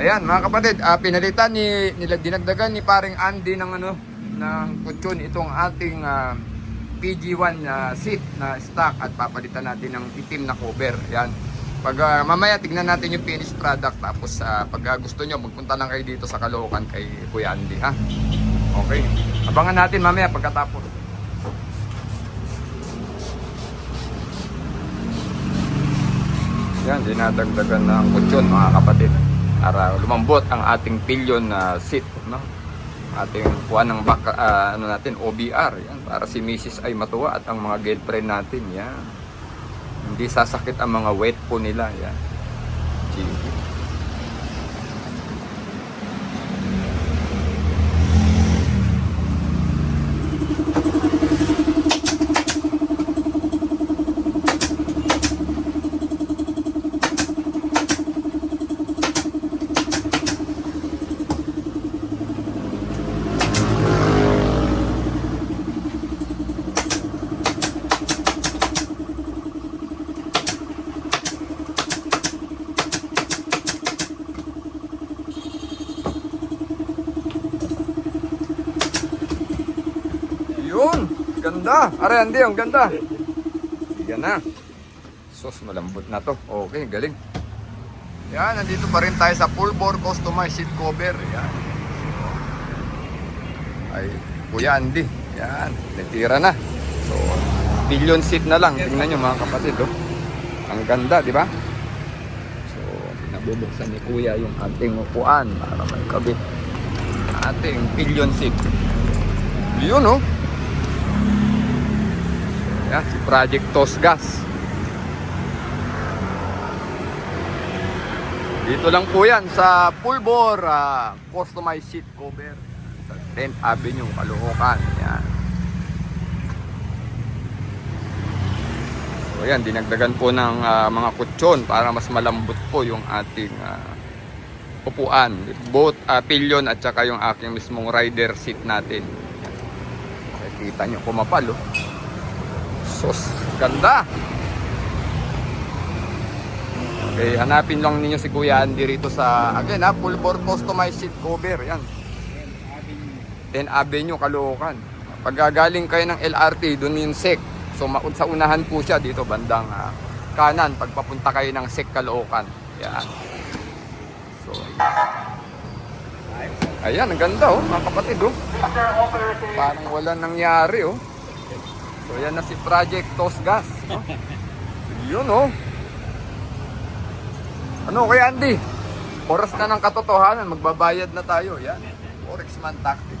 Ayan, mga kapatid, ah, pinalitan ni nila dinagdagan ni paring Andy ng ano ng kutsyon itong ating ah, PG1 na seat na stock at papalitan natin ng itim na cover. Ayan. Pag ah, mamaya tignan natin yung finished product tapos ah, pag ah, gusto nyo magpunta lang kayo dito sa Caloocan kay Kuya Andy ha. Okay. Abangan natin mamaya pagkatapos. Yan, dinadagdagan ng kutsyon mga kapatid para lumambot ang ating pillion na seat, no? Ating kuha ng back, ah, ano natin, OBR, yan, para si Mrs. ay matuwa at ang mga girlfriend natin, yan. Hindi sasakit ang mga wet po nila, yan. Sige. Yun, ganda. Are, Andy, ang ganda. Yan na. Sos, malambot na to. Okay, galing. Yan, nandito pa rin tayo sa full bore customized seat cover. Yan. Ay, Kuya Andy. Yan, natira na. So, billion seat na lang. Tingnan nyo mga kapatid, oh. Ang ganda, di ba? So, pinabubuksan ni Kuya yung ating upuan para may kabit. Ating billion seat. Yun, oh. Yan, si Project Tosgas. Dito lang po yan sa full bore ah, customized seat cover sa 10th Avenue, Caloocan. Yan. So yan, dinagdagan po ng ah, mga kutsyon para mas malambot po yung ating ah, upuan. Both ah, pillion at saka yung aking mismong rider seat natin. Nakikita nyo, kumapal oh. Sos, ganda! Okay, hanapin lang ninyo si Kuya Andy rito sa, again ha, full bore customized seat cover, yan. 10 Avenue, Caloocan. Pag gagaling kayo ng LRT, doon yung SEC. So sa unahan po siya dito, bandang ah, kanan, pagpapunta kayo ng SEC Caloocan. Yan. So, ayan, ang ganda oh, mga kapatid oh. Parang wala nangyari oh. So yan na si Project Tosgas. No? Yun oh. Ano kaya Andy? Oras na ng katotohanan, magbabayad na tayo. Yan. Forex man tactic.